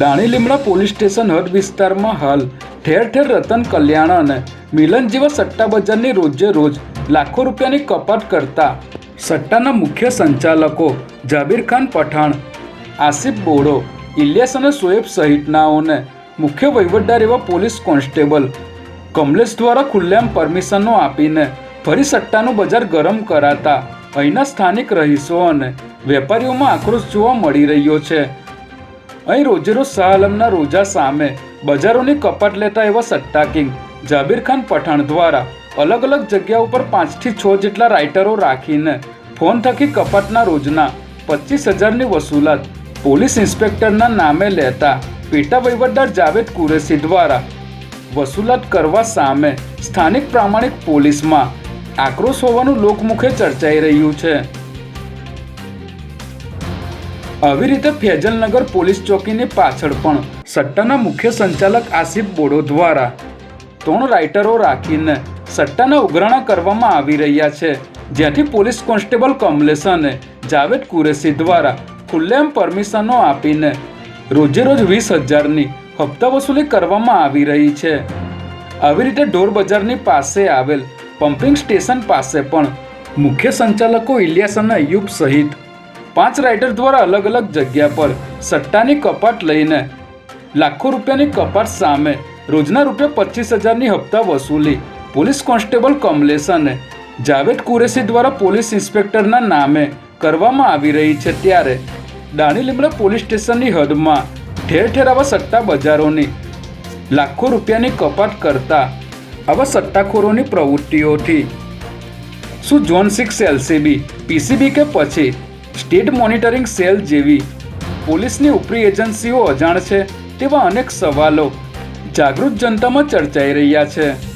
દાણી લીમડા police station હદ વિસ્તારમાં હાલ. ઠેર ઠેર રતન કલ્યાણ અને મિલન જેવા સટ્ટા બજારની રોજે રોજ લાખો રૂપિયાની કપાત કરતા સટ્ટાના મુખ્ય સંચાલકો જાબીર ખાન પઠાણ, આસિફ બોડો, ઇલિયાસ અને શોએબ સહિતનાઓને મુખ્ય વહીવટદાર એવા પોલીસ કોન્સ્ટેબલ કમલેશ દ્વારા ખુલ્લેઆમ પરમિશનો આપીને ફરી સટ્ટાનું બજાર ગરમ કરાતા અહીંના સ્થાનિક રહીશો અને વેપારીઓમાં આક્રોશ જોવા મળી રહ્યો છે. અહીં રોજેરોજ શાહ આલમના રોજા સામે બજારોની કપાટ લેતા એવા સટ્ટા કિંગ જાબીર ખાન પઠાણ દ્વારા અલગ અલગ જગ્યા ઉપર પાંચથી છ જેટલા રાઇટરો રાખીને ફોન થકી કપાટના રોજના પચીસ હજારની વસૂલાત પોલીસ ઇન્સ્પેક્ટરના નામે લેતા પેટા વહીવટદાર જાવેદ કુરેશી દ્વારા વસૂલાત કરવા સામે સ્થાનિક પ્રામાણિક પોલીસમાં આક્રોશ હોવાનું લોકમુખે ચર્ચાઈ રહ્યું છે. આવી રીતે ફેજલનગર પોલીસ ચોકીની પાછળ પણ સટ્ટાના મુખ્ય સંચાલક આસિફ બોડો દ્વારા ત્રણ રાઇટરો રાખીને સટ્ટાના ઉઘરાણા કરવામાં આવી રહ્યા છે. જ્યાંથી પોલીસ કોન્સ્ટેબલ કમલેશ જાવેદ કુરેશી દ્વારા ખુલ્લેમ પરમિશનો આપીને રોજે રોજ વીસ હજારની હપ્તા વસૂલી કરવામાં આવી રહી છે. આવી રીતે ઢોર બજારની પાસે આવેલ પમ્પિંગ સ્ટેશન પાસે પણ મુખ્ય સંચાલકો ઇલિયાસ અને અયુબ સહિત પાંચ રાઇડર દ્વારા અલગ અલગ જગ્યા પર સટ્ટાની કપાટ લઈને લાખો રૂપિયાની કપાટ સામે રોજના રૂપિયા પચીસ હજારની હપ્તા વસૂલી પોલીસ કોન્સ્ટેબલ કમલેશને જાવેદ કુરેશી દ્વારા પોલીસ ઇન્સ્પેક્ટરના નામે કરવામાં આવી રહી છે ત્યારે દાણી લીમડા પોલીસ સ્ટેશનની હદમાં ઠેર ઠેર આવા સટ્ટા બજારોની લાખો રૂપિયાની કપાટ કરતા આવા સટ્ટાખોરોની પ્રવૃત્તિઓથી શું ઝોન સિક્સ એલસીબી પીસીબી કે પછી સ્ટેટ મોનિટરિંગ સેલ જેવી. પોલીસની ઉપરી એજન્સીઓ અજાણ છે તેવા અનેક સવાલો. જાગૃત જનતામાં ચર્ચાઈ રહ્યા છે.